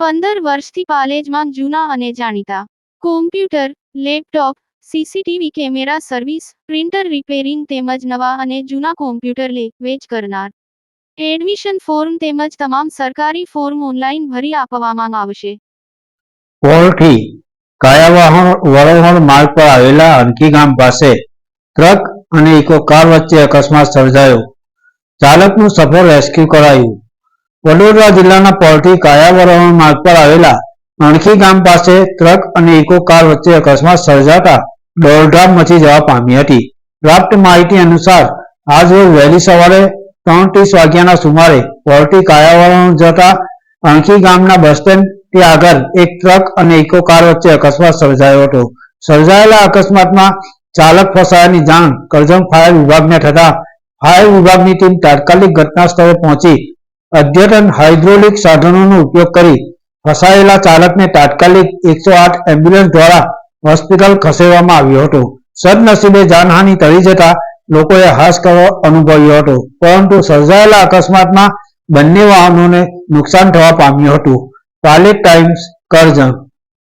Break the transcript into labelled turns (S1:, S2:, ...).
S1: પંદર વર્ષથી પાલેજમાં જૂના અને જાણીતા. Computer laptop CCTV camera service printer repairing તેમજ નવા અને જૂના કોમ્પ્યુટર લે, વેચ કરનાર. એડમિશન ફોર્મ તેમજ તમામ સરકારી ફોર્મ ઓનલાઈન ભરી આપવામાં આવશે.
S2: પોલથી કાયાવાહણ વરોહણ માર્ગ પર આવેલા અનકી ગામ પાસે ટ્રક અને ઇકો કાર વચ્ચે અકસ્માત સર્જાયો. ચાલકનું સફળ રેસ્ક્યુ કરાયું. વડોદરા જિલ્લાના પોલથી કાયાવરણ માર્ગ પર આવેલા અણખી ગામ પાસે ટ્રક અને ઇકો કાર વચ્ચે અકસ્માત સર્જાતા દોડધામ મચી જવા પામી હતી. પ્રાપ્ત માહિતી અનુસાર, આજ રોજ વહેલી સવારે ત્રણ ત્રીસ વાગ્યાના સુમારે પોલથી કાયાવરણ જતા અણખી ગામના બસ સ્ટેન્ડ આગળ એક ટ્રક અને ઇકો કાર વચ્ચે અકસ્માત સર્જાયો હતો. સર્જાયેલા અકસ્માતમાં ચાલક ફસાયાની જાણ કરજણ ફાયર વિભાગને થતા ફાયર વિભાગની ટીમ તાત્કાલિક ઘટના સ્થળે પહોંચી અદ્યતન હાઇડ્રોલિક સાધનોનો ઉપયોગ કરી ફસાયેલા ચાલકને તાત્કાલિક એકસો આઠ એમ્બ્યુલન્સ દ્વારા હોસ્પિટલ ખસેડવામાં આવ્યો હતો. સદનસીબે જાનહાનિ ટળી જતા લોકોએ હાશકારો અનુભવ્યો હતો, પરંતુ સર્જાયેલા અકસ્માતમાં બંને વાહનોને નુકસાન થવા પામ્યું હતું. પાલેટ ટાઈમ્સ કરજણ